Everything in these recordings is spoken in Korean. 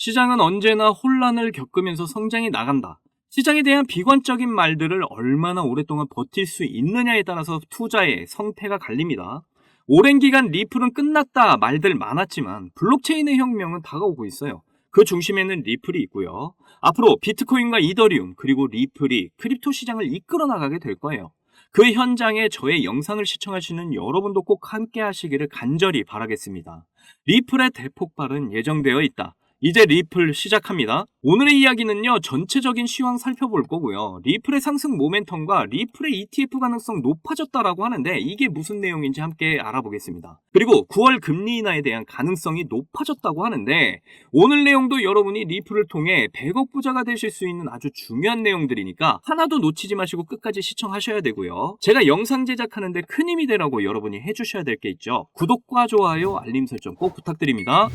시장은 언제나 혼란을 겪으면서 성장해 나간다. 시장에 대한 비관적인 말들을 얼마나 오랫동안 버틸 수 있느냐에 따라서 투자의 성패가 갈립니다. 오랜 기간 리플은 끝났다 말들 많았지만 블록체인의 혁명은 다가오고 있어요. 그 중심에는 리플이 있고요. 앞으로 비트코인과 이더리움 그리고 리플이 크립토 시장을 이끌어 나가게 될 거예요. 그 현장에 저의 영상을 시청하시는 여러분도 꼭 함께 하시기를 간절히 바라겠습니다. 리플의 대폭발은 예정되어 있다. 이제 리플 시작합니다. 오늘의 이야기는요, 전체적인 시황 살펴볼 거고요. 리플의 상승 모멘텀과 리플의 ETF 가능성 높아졌다라고 하는데 이게 무슨 내용인지 함께 알아보겠습니다. 그리고 9월 금리 인하에 대한 가능성이 높아졌다고 하는데 오늘 내용도 여러분이 리플을 통해 100억 부자가 되실 수 있는 아주 중요한 내용들이니까 하나도 놓치지 마시고 끝까지 시청하셔야 되고요. 제가 영상 제작하는데 큰 힘이 되라고 여러분이 해주셔야 될 게 있죠. 구독과 좋아요, 알림 설정 꼭 부탁드립니다.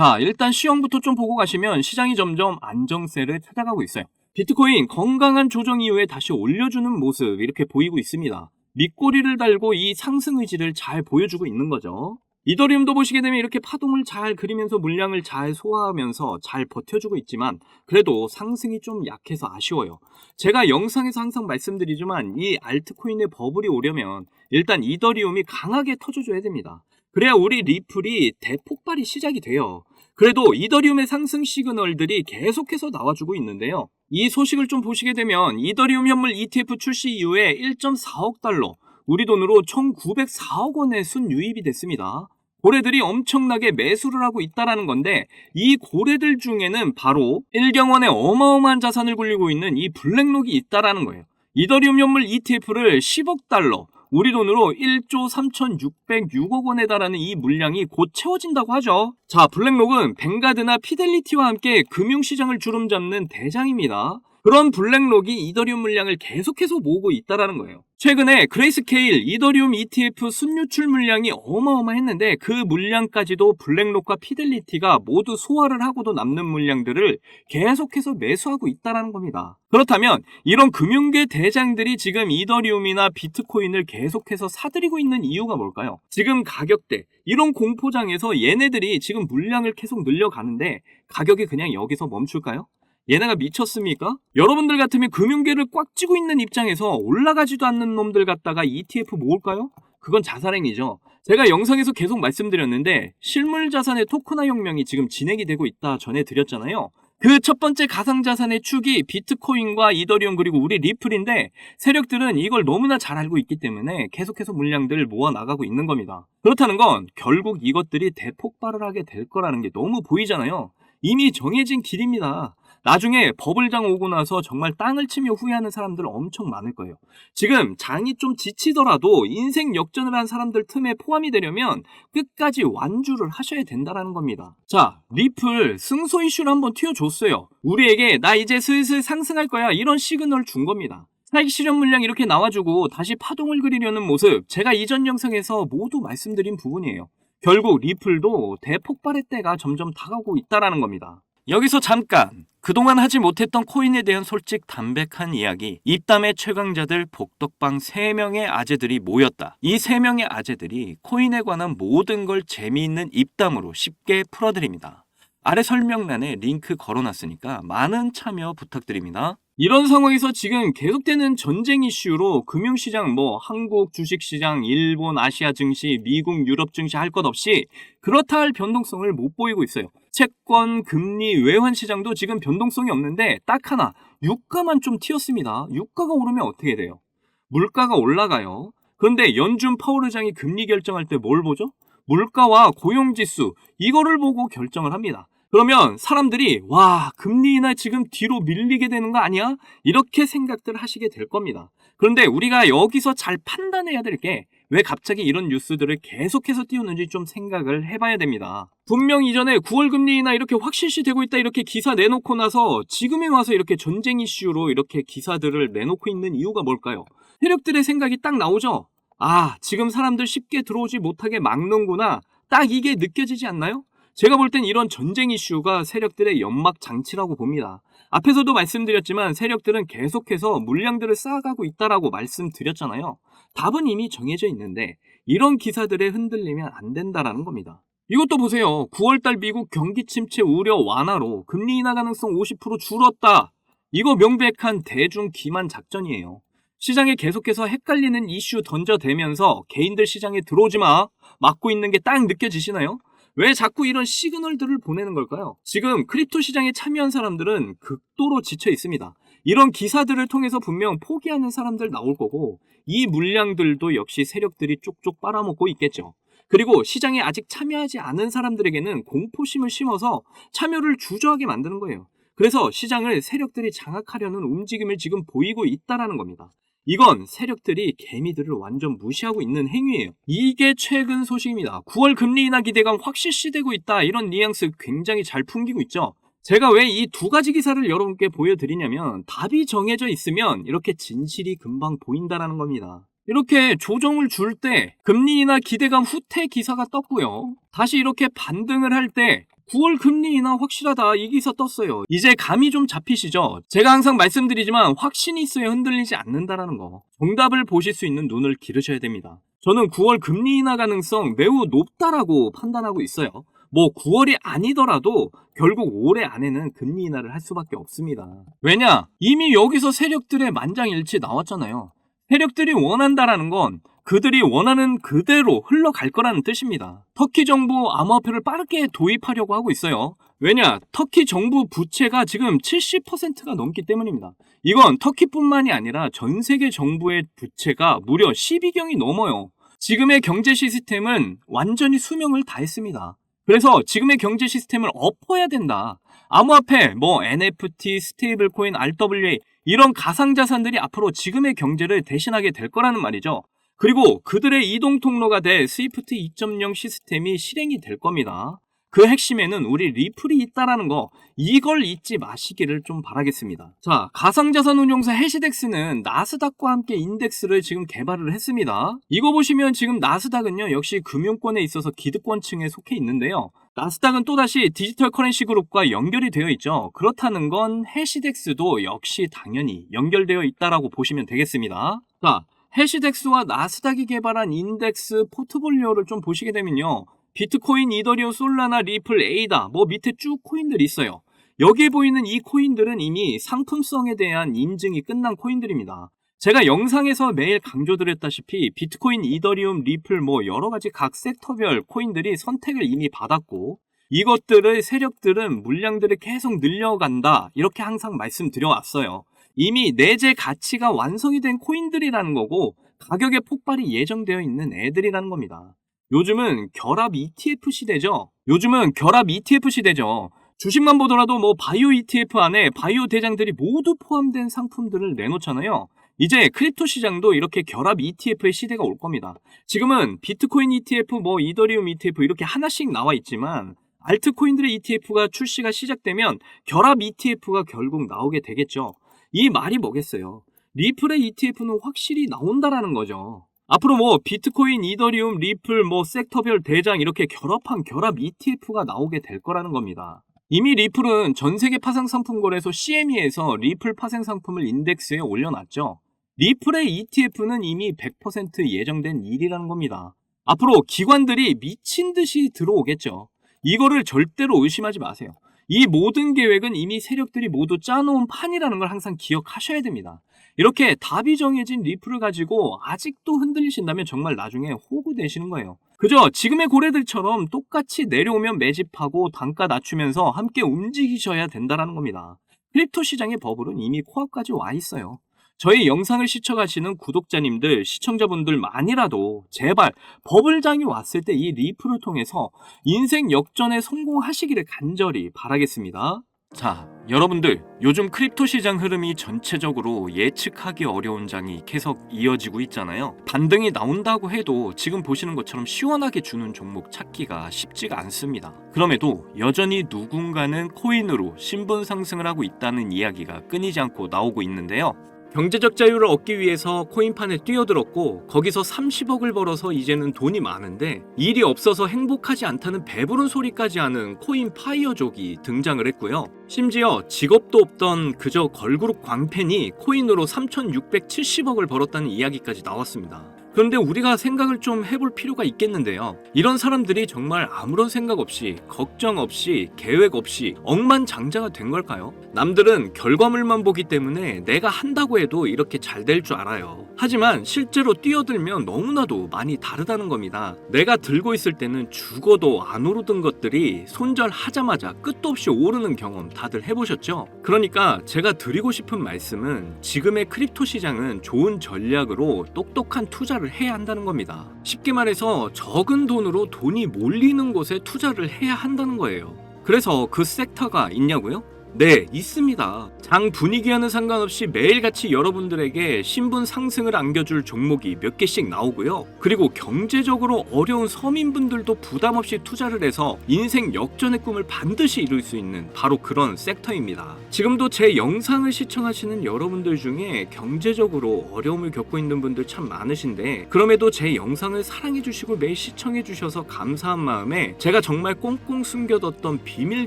자, 일단 시황부터 좀 보고 가시면 시장이 점점 안정세를 찾아가고 있어요. 비트코인 건강한 조정 이후에 다시 올려주는 모습 이렇게 보이고 있습니다. 밑꼬리를 달고 이 상승 의지를 잘 보여주고 있는 거죠. 이더리움도 보시게 되면 이렇게 파동을 잘 그리면서 물량을 잘 소화하면서 잘 버텨주고 있지만 그래도 상승이 좀 약해서 아쉬워요. 제가 영상에서 항상 말씀드리지만 이 알트코인의 버블이 오려면 일단 이더리움이 강하게 터져줘야 됩니다. 그래야 우리 리플이 대폭발이 시작이 돼요. 그래도 이더리움의 상승 시그널들이 계속해서 나와주고 있는데요. 이 소식을 좀 보시게 되면 이더리움 현물 ETF 출시 이후에 1.4억 달러, 우리 돈으로 총 904억 원의 순유입이 됐습니다. 고래들이 엄청나게 매수를 하고 있다라는 건데 이 고래들 중에는 바로 일경원의 어마어마한 자산을 굴리고 있는 이 블랙록이 있다라는 거예요. 이더리움 현물 ETF를 10억 달러, 우리 돈으로 1조 3,606억 원에 달하는 이 물량이 곧 채워진다고 하죠. 자, 블랙록은 뱅가드나 피델리티와 함께 금융시장을 주름잡는 대장입니다. 그런 블랙록이 이더리움 물량을 계속해서 모으고 있다라는 거예요. 최근에 그레이스케일 이더리움 ETF 순유출 물량이 어마어마했는데 그 물량까지도 블랙록과 피델리티가 모두 소화를 하고도 남는 물량들을 계속해서 매수하고 있다라는 겁니다. 그렇다면 이런 금융계 대장들이 지금 이더리움이나 비트코인을 계속해서 사들이고 있는 이유가 뭘까요? 지금 가격대 이런 공포장에서 얘네들이 지금 물량을 계속 늘려가는데 가격이 그냥 여기서 멈출까요? 얘네가 미쳤습니까? 여러분들 같으면 금융계를 꽉 쥐고 있는 입장에서 올라가지도 않는 놈들 갖다가 ETF 모을까요? 그건 자살행위죠. 제가 영상에서 계속 말씀드렸는데 실물 자산의 토크나 혁명이 지금 진행이 되고 있다 전해드렸잖아요. 그 첫 번째 가상자산의 축이 비트코인과 이더리움 그리고 우리 리플인데 세력들은 이걸 너무나 잘 알고 있기 때문에 계속해서 물량들을 모아 나가고 있는 겁니다. 그렇다는 건 결국 이것들이 대폭발을 하게 될 거라는 게 너무 보이잖아요. 이미 정해진 길입니다. 나중에 버블장 오고 나서 정말 땅을 치며 후회하는 사람들 엄청 많을 거예요. 지금 장이 좀 지치더라도 인생 역전을 한 사람들 틈에 포함이 되려면 끝까지 완주를 하셔야 된다라는 겁니다. 자, 리플 승소 이슈를 한번 튀어줬어요. 우리에게 나 이제 슬슬 상승할 거야 이런 시그널 준 겁니다. 차익 실현 물량 이렇게 나와주고 다시 파동을 그리려는 모습 제가 이전 영상에서 모두 말씀드린 부분이에요. 결국 리플도 대폭발의 때가 점점 다가오고 있다라는 겁니다. 여기서 잠깐 그동안 하지 못했던 코인에 대한 솔직 담백한 이야기 입담의 최강자들 복덕방 3명의 아재들이 모였다. 이 3명의 아재들이 코인에 관한 모든 걸 재미있는 입담으로 쉽게 풀어드립니다. 아래 설명란에 링크 걸어놨으니까 많은 참여 부탁드립니다. 이런 상황에서 지금 계속되는 전쟁 이슈로 금융시장 뭐 한국 주식시장, 일본 아시아 증시, 미국 유럽 증시 할 것 없이 그렇다 할 변동성을 못 보이고 있어요. 채권, 금리, 외환 시장도 지금 변동성이 없는데 딱 하나 유가만 좀 튀었습니다. 유가가 오르면 어떻게 돼요? 물가가 올라가요. 그런데 연준 파월 의장이 금리 결정할 때 뭘 보죠? 물가와 고용지수 이거를 보고 결정을 합니다. 그러면 사람들이 와 금리 인하 지금 뒤로 밀리게 되는 거 아니야? 이렇게 생각들 하시게 될 겁니다. 그런데 우리가 여기서 잘 판단해야 될 게 왜 갑자기 이런 뉴스들을 계속해서 띄우는지 좀 생각을 해봐야 됩니다. 분명 이전에 9월 금리 인하 이렇게 확실시 되고 있다 이렇게 기사 내놓고 나서 지금에 와서 이렇게 전쟁 이슈로 이렇게 기사들을 내놓고 있는 이유가 뭘까요? 세력들의 생각이 딱 나오죠? 아, 지금 사람들 쉽게 들어오지 못하게 막는구나. 딱 이게 느껴지지 않나요? 제가 볼 땐 이런 전쟁 이슈가 세력들의 연막 장치라고 봅니다. 앞에서도 말씀드렸지만 세력들은 계속해서 물량들을 쌓아가고 있다라고 말씀드렸잖아요. 답은 이미 정해져 있는데 이런 기사들에 흔들리면 안 된다라는 겁니다. 이것도 보세요. 9월달 미국 경기 침체 우려 완화로 금리 인하 가능성 50% 줄었다. 이거 명백한 대중 기만 작전이에요. 시장에 계속해서 헷갈리는 이슈 던져대면서 개인들 시장에 들어오지 마. 막고 있는 게 딱 느껴지시나요? 왜 자꾸 이런 시그널들을 보내는 걸까요? 지금 크립토 시장에 참여한 사람들은 극도로 지쳐 있습니다. 이런 기사들을 통해서 분명 포기하는 사람들 나올 거고 이 물량들도 역시 세력들이 쪽쪽 빨아먹고 있겠죠. 그리고 시장에 아직 참여하지 않은 사람들에게는 공포심을 심어서 참여를 주저하게 만드는 거예요. 그래서 시장을 세력들이 장악하려는 움직임을 지금 보이고 있다라는 겁니다. 이건 세력들이 개미들을 완전 무시하고 있는 행위예요. 이게 최근 소식입니다. 9월 금리 인하 기대감 확실시되고 있다. 이런 뉘앙스 굉장히 잘 풍기고 있죠. 제가 왜 이 두 가지 기사를 여러분께 보여드리냐면 답이 정해져 있으면 이렇게 진실이 금방 보인다라는 겁니다. 이렇게 조정을 줄 때 금리 인하 기대감 후퇴 기사가 떴고요. 다시 이렇게 반등을 할 때 9월 금리 인하 확실하다 이 기사 떴어요. 이제 감이 좀 잡히시죠? 제가 항상 말씀드리지만 확신이 있어야 흔들리지 않는다라는 거. 정답을 보실 수 있는 눈을 기르셔야 됩니다. 저는 9월 금리 인하 가능성 매우 높다라고 판단하고 있어요. 뭐 9월이 아니더라도 결국 올해 안에는 금리 인하를 할 수밖에 없습니다. 왜냐? 이미 여기서 세력들의 만장일치 나왔잖아요. 세력들이 원한다라는 건 그들이 원하는 그대로 흘러갈 거라는 뜻입니다. 터키 정부 암호화폐를 빠르게 도입하려고 하고 있어요. 왜냐? 터키 정부 부채가 지금 70%가 넘기 때문입니다. 이건 터키뿐만이 아니라 전 세계 정부의 부채가 무려 12경이 넘어요. 지금의 경제 시스템은 완전히 수명을 다했습니다. 그래서 지금의 경제 시스템을 엎어야 된다. 암호화폐, 뭐 NFT, 스테이블 코인, RWA 이런 가상자산들이 앞으로 지금의 경제를 대신하게 될 거라는 말이죠. 그리고 그들의 이동 통로가 될 스위프트 2.0 시스템이 실행이 될 겁니다. 그 핵심에는 우리 리플이 있다라는 거 이걸 잊지 마시기를 좀 바라겠습니다. 자, 가상자산 운용사 해시덱스는 나스닥과 함께 인덱스를 지금 개발을 했습니다. 이거 보시면 지금 나스닥은요 역시 금융권에 있어서 기득권층에 속해 있는데요. 나스닥은 또다시 디지털 커런시 그룹과 연결이 되어 있죠. 그렇다는 건 해시덱스도 역시 당연히 연결되어 있다라고 보시면 되겠습니다. 자, 해시덱스와 나스닥이 개발한 인덱스 포트폴리오를 좀 보시게 되면요. 비트코인, 이더리움, 솔라나, 리플, 에이다 뭐 밑에 쭉 코인들이 있어요. 여기에 보이는 이 코인들은 이미 상품성에 대한 인증이 끝난 코인들입니다. 제가 영상에서 매일 강조드렸다시피 비트코인, 이더리움, 리플 뭐 여러 가지 각 섹터별 코인들이 선택을 이미 받았고 이것들의 세력들은 물량들을 계속 늘려간다 이렇게 항상 말씀드려왔어요. 이미 내재 가치가 완성이 된 코인들이라는 거고 가격의 폭발이 예정되어 있는 애들이라는 겁니다. 요즘은 결합 ETF 시대죠. 요즘은 결합 ETF 시대죠. 주식만 보더라도 뭐 바이오 ETF 안에 바이오 대장들이 모두 포함된 상품들을 내놓잖아요. 이제 크립토 시장도 이렇게 결합 ETF의 시대가 올 겁니다. 지금은 비트코인 ETF, 뭐 이더리움 ETF 이렇게 하나씩 나와 있지만 알트코인들의 ETF가 출시가 시작되면 결합 ETF가 결국 나오게 되겠죠. 이 말이 뭐겠어요? 리플의 ETF는 확실히 나온다라는 거죠. 앞으로 뭐 비트코인, 이더리움, 리플, 뭐 섹터별 대장 이렇게 결합한 결합 ETF가 나오게 될 거라는 겁니다. 이미 리플은 전 세계 파생 상품 거래소 CME에서 리플 파생 상품을 인덱스에 올려놨죠. 리플의 ETF는 이미 100% 예정된 일이라는 겁니다. 앞으로 기관들이 미친 듯이 들어오겠죠. 이거를 절대로 의심하지 마세요. 이 모든 계획은 이미 세력들이 모두 짜놓은 판이라는 걸 항상 기억하셔야 됩니다. 이렇게 답이 정해진 리플을 가지고 아직도 흔들리신다면 정말 나중에 호구되시는 거예요. 그저 지금의 고래들처럼 똑같이 내려오면 매집하고 단가 낮추면서 함께 움직이셔야 된다는 겁니다. 크립토 시장의 버블은 이미 코앞까지 와 있어요. 저희 영상을 시청하시는 구독자님들, 시청자분들만이라도 제발 버블장이 왔을 때 이 리플을 통해서 인생 역전에 성공하시기를 간절히 바라겠습니다. 자, 여러분들, 요즘 크립토 시장 흐름이 전체적으로 예측하기 어려운 장이 계속 이어지고 있잖아요. 반등이 나온다고 해도 지금 보시는 것처럼 시원하게 주는 종목 찾기가 쉽지가 않습니다. 그럼에도 여전히 누군가는 코인으로 신분 상승을 하고 있다는 이야기가 끊이지 않고 나오고 있는데요. 경제적 자유를 얻기 위해서 코인판에 뛰어들었고 거기서 30억을 벌어서 이제는 돈이 많은데 일이 없어서 행복하지 않다는 배부른 소리까지 하는 코인 파이어족이 등장을 했고요. 심지어 직업도 없던 그저 걸그룹 광팬이 코인으로 3,670억을 벌었다는 이야기까지 나왔습니다. 그런데 우리가 생각을 좀 해볼 필요가 있겠는데요. 이런 사람들이 정말 아무런 생각 없이, 걱정 없이, 계획 없이 억만장자가 된 걸까요? 남들은 결과물만 보기 때문에 내가 한다고 해도 이렇게 잘 될 줄 알아요. 하지만 실제로 뛰어들면 너무나도 많이 다르다는 겁니다. 내가 들고 있을 때는 죽어도 안 오르던 것들이 손절하자마자 끝도 없이 오르는 경험 다들 해보셨죠? 그러니까 제가 드리고 싶은 말씀은 지금의 크립토 시장은 좋은 전략으로 똑똑한 투자를 해야 한다는 겁니다. 쉽게 말해서 적은 돈으로 돈이 몰리는 곳에 투자를 해야 한다는 거예요. 그래서 그 섹터가 있냐고요? 네, 있습니다. 장 분위기와는 상관없이 매일같이 여러분들에게 신분 상승을 안겨줄 종목이 몇 개씩 나오고요. 그리고 경제적으로 어려운 서민분들도 부담 없이 투자를 해서 인생 역전의 꿈을 반드시 이룰 수 있는 바로 그런 섹터입니다. 지금도 제 영상을 시청하시는 여러분들 중에 경제적으로 어려움을 겪고 있는 분들 참 많으신데 그럼에도 제 영상을 사랑해주시고 매일 시청해주셔서 감사한 마음에 제가 정말 꽁꽁 숨겨뒀던 비밀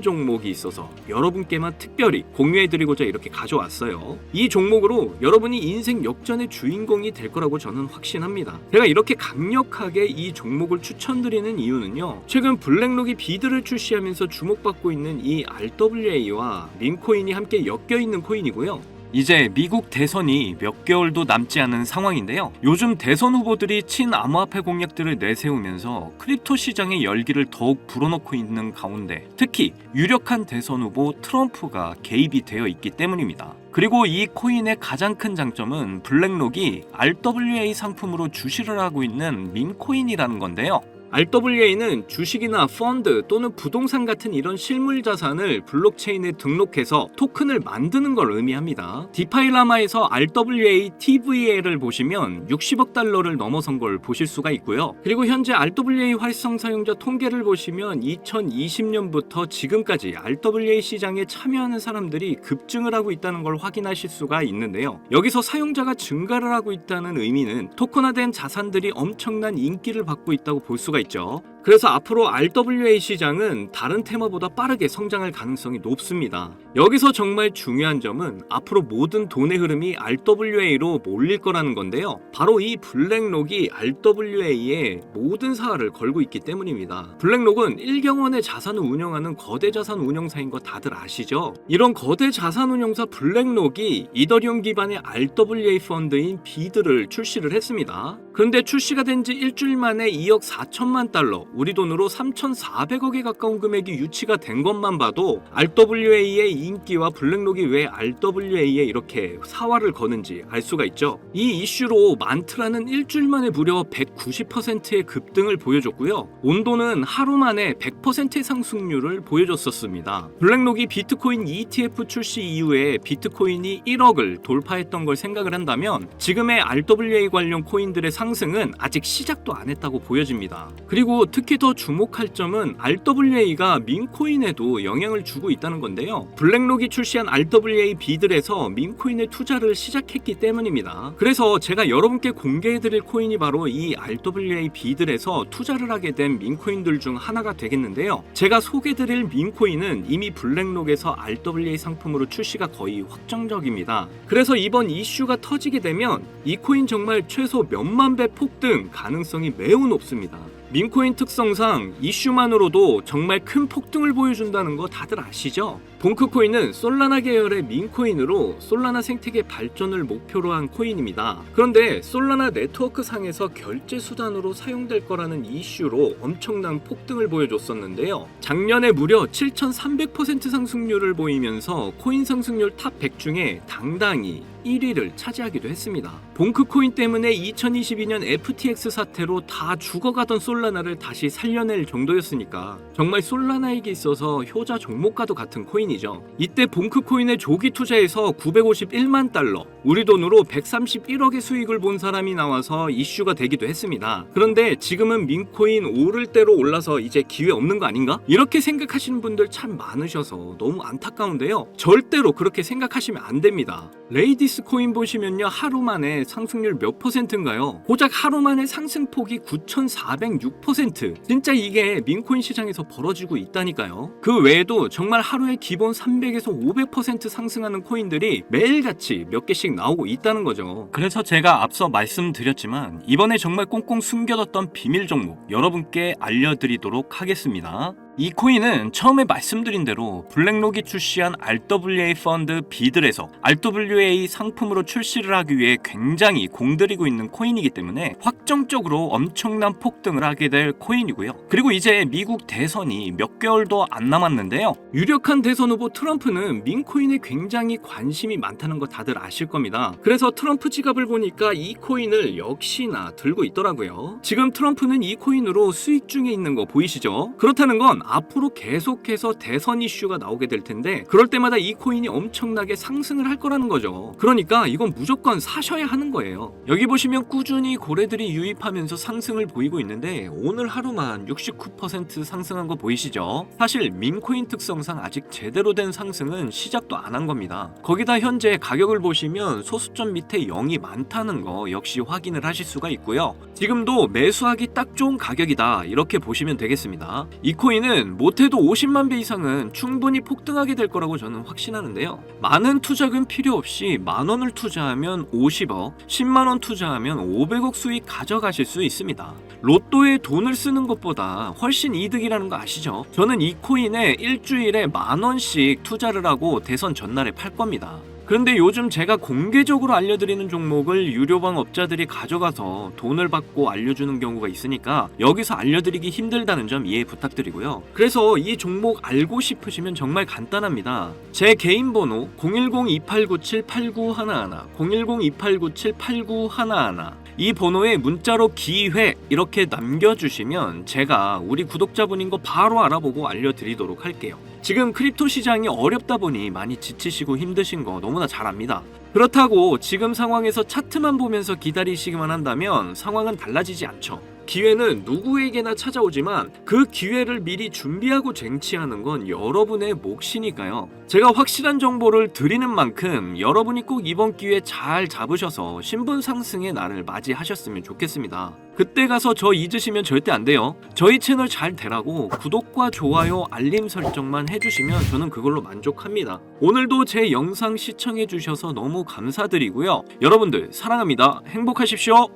종목이 있어서 여러분께만 특별히 공유해드리고자 이렇게 가져왔어요. 이 종목으로 여러분이 인생 역전의 주인공이 될 거라고 저는 확신합니다. 제가 이렇게 강력하게 이 종목을 추천드리는 이유는요. 최근 블랙록이 비드를 출시하면서 주목받고 있는 이 RWA와 린코인이 함께 엮여 있는 코인이고요. 이제 미국 대선이 몇 개월도 남지 않은 상황인데요. 요즘 대선 후보들이 친암호화폐 공약들을 내세우면서 크립토 시장의 열기를 더욱 불어넣고 있는 가운데 특히 유력한 대선 후보 트럼프가 개입이 되어 있기 때문입니다. 그리고 이 코인의 가장 큰 장점은 블랙록이 RWA 상품으로 주시를 하고 있는 민코인이라는 건데요. RWA는 주식이나 펀드 또는 부동산 같은 이런 실물 자산을 블록체인에 등록해서 토큰을 만드는 걸 의미합니다. 디파일라마에서 RWA TVL을 보시면 60억 달러를 넘어선 걸 보실 수가 있고요. 그리고 현재 RWA 활성 사용자 통계를 보시면 2020년부터 지금까지 RWA 시장에 참여하는 사람들이 급증을 하고 있다는 걸 확인하실 수가 있는데요. 여기서 사용자가 증가를 하고 있다는 의미는 토큰화된 자산들이 엄청난 인기를 받고 있다고 볼 수가 있죠. 그래서 앞으로 RWA 시장은 다른 테마보다 빠르게 성장할 가능성이 높습니다. 여기서 정말 중요한 점은 앞으로 모든 돈의 흐름이 RWA로 몰릴 거라는 건데요. 바로 이 블랙록이 RWA에 모든 사활을 걸고 있기 때문입니다. 블랙록은 1경원의 자산을 운영하는 거대 자산 운용사인 거 다들 아시죠? 이런 거대 자산 운용사 블랙록이 이더리움 기반의 RWA 펀드인 비드를 출시를 했습니다. 그런데 출시가 된 지 일주일 만에 2억 4천만 달러, 우리 돈으로 3,400억에 가까운 금액이 유치가 된 것만 봐도 RWA의 인기와 블랙록이 왜 RWA에 이렇게 사활을 거는지 알 수가 있죠. 이 이슈로 만트라는 일주일 만에 무려 190%의 급등을 보여줬고요. 온도는 하루 만에 100%의 상승률을 보여줬었습니다. 블랙록이 비트코인 ETF 출시 이후에 비트코인이 1억을 돌파했던 걸 생각을 한다면 지금의 RWA 관련 코인들의 상승은 아직 시작도 안 했다고 보여집니다. 그리고 특히 더 주목할 점은 RWA가 민코인에도 영향을 주고 있다는 건데요. 블랙록이 출시한 RWA 비들에서 민코인에 투자를 시작했기 때문입니다. 그래서 제가 여러분께 공개해드릴 코인이 바로 이 RWA 비들에서 투자를 하게 된 민코인들 중 하나가 되겠는데요. 제가 소개드릴 민코인은 이미 블랙록에서 RWA 상품으로 출시가 거의 확정적입니다. 그래서 이번 이슈가 터지게 되면 이 코인 정말 최소 몇만 배 폭등 가능성이 매우 높습니다. 민코인 특성상 이슈만으로도 정말 큰 폭등을 보여준다는 거 다들 아시죠? 봉크코인은 솔라나 계열의 민코인으로 솔라나 생태계 발전을 목표로 한 코인입니다. 그런데 솔라나 네트워크 상에서 결제 수단으로 사용될 거라는 이슈로 엄청난 폭등을 보여줬었는데요. 작년에 무려 7,300% 상승률을 보이면서 코인 상승률 탑 100 중에 당당히 1위를 차지하기도 했습니다. 봉크코인 때문에 2022년 FTX 사태로 다 죽어가던 솔라나를 다시 살려낼 정도였으니까 정말 솔라나에게 있어서 효자 종목과도 같은 코인이 죠. 이때 봉크 코인의 조기 투자에서 951만 달러, 우리 돈으로 131억의 수익을 본 사람이 나와서 이슈가 되기도 했습니다. 그런데 지금은 민코인 오를 대로 올라서 이제 기회 없는 거 아닌가? 이렇게 생각하시는 분들 참 많으셔서 너무 안타까운데요. 절대로 그렇게 생각하시면 안 됩니다. 레이디스 코인 보시면요. 하루 만에 상승률 몇 퍼센트인가요? 고작 하루 만에 상승폭이 9,406%. 진짜 이게 민코인 시장에서 벌어지고 있다니까요. 그 외에도 정말 하루에 기본 300에서 500% 상승하는 코인들이 매일같이 몇 개씩 나오고 있다는 거죠. 그래서 제가 앞서 말씀드렸지만 이번에 정말 꽁꽁 숨겨뒀던 비밀 종목 여러분께 알려드리도록 하겠습니다. 이 코인은 처음에 말씀드린 대로 블랙록이 출시한 RWA 펀드 비들에서 RWA 상품으로 출시를 하기 위해 굉장히 공들이고 있는 코인이기 때문에 확정적으로 엄청난 폭등을 하게 될 코인이고요. 그리고 이제 미국 대선이 몇 개월도 안 남았는데요. 유력한 대선 후보 트럼프는 민코인에 굉장히 관심이 많다는 거 다들 아실 겁니다. 그래서 트럼프 지갑을 보니까 이 코인을 역시나 들고 있더라고요. 지금 트럼프는 이 코인으로 수익 중에 있는 거 보이시죠? 그렇다는 건 앞으로 계속해서 대선 이슈가 나오게 될 텐데 그럴 때마다 이 코인이 엄청나게 상승을 할 거라는 거죠. 그러니까 이건 무조건 사셔야 하는 거예요. 여기 보시면 꾸준히 고래들이 유입하면서 상승을 보이고 있는데 오늘 하루만 69% 상승한 거 보이시죠? 사실 민코인 특성상 아직 제대로 된 상승은 시작도 안 한 겁니다. 거기다 현재 가격을 보시면 소수점 밑에 0이 많다는 거 역시 확인을 하실 수가 있고요. 지금도 매수하기 딱 좋은 가격이다 이렇게 보시면 되겠습니다. 이 코인 은 못해도 50만 배 이상은 충분히 폭등하게 될 거라고 저는 확신하는데요. 많은 투자금 필요 없이 만 원을 투자하면 50억, 10만 원 투자하면 500억 수익 가져가실 수 있습니다. 로또에 돈을 쓰는 것보다 훨씬 이득이라는 거 아시죠? 저는 이 코인에 일주일에 만 원씩 투자를 하고 대선 전날에 팔 겁니다. 그런데 요즘 제가 공개적으로 알려드리는 종목을 유료방 업자들이 가져가서 돈을 받고 알려주는 경우가 있으니까 여기서 알려드리기 힘들다는 점 이해 부탁드리고요. 그래서 이 종목 알고 싶으시면 정말 간단합니다. 제 개인 번호 010-2897-8911, 010-2897-8911, 이 번호에 문자로 기회 이렇게 남겨주시면 제가 우리 구독자분인 거 바로 알아보고 알려드리도록 할게요. 지금 크립토 시장이 어렵다 보니 많이 지치시고 힘드신 거 너무나 잘 압니다. 그렇다고 지금 상황에서 차트만 보면서 기다리시기만 한다면 상황은 달라지지 않죠. 기회는 누구에게나 찾아오지만 그 기회를 미리 준비하고 쟁취하는 건 여러분의 몫이니까요. 제가 확실한 정보를 드리는 만큼 여러분이 꼭 이번 기회 잘 잡으셔서 신분 상승의 날을 맞이하셨으면 좋겠습니다. 그때 가서 저 잊으시면 절대 안 돼요. 저희 채널 잘 되라고 구독과 좋아요, 알림 설정만 해주시면 저는 그걸로 만족합니다. 오늘도 제 영상 시청해주셔서 너무 감사드리고요. 여러분들 사랑합니다. 행복하십시오.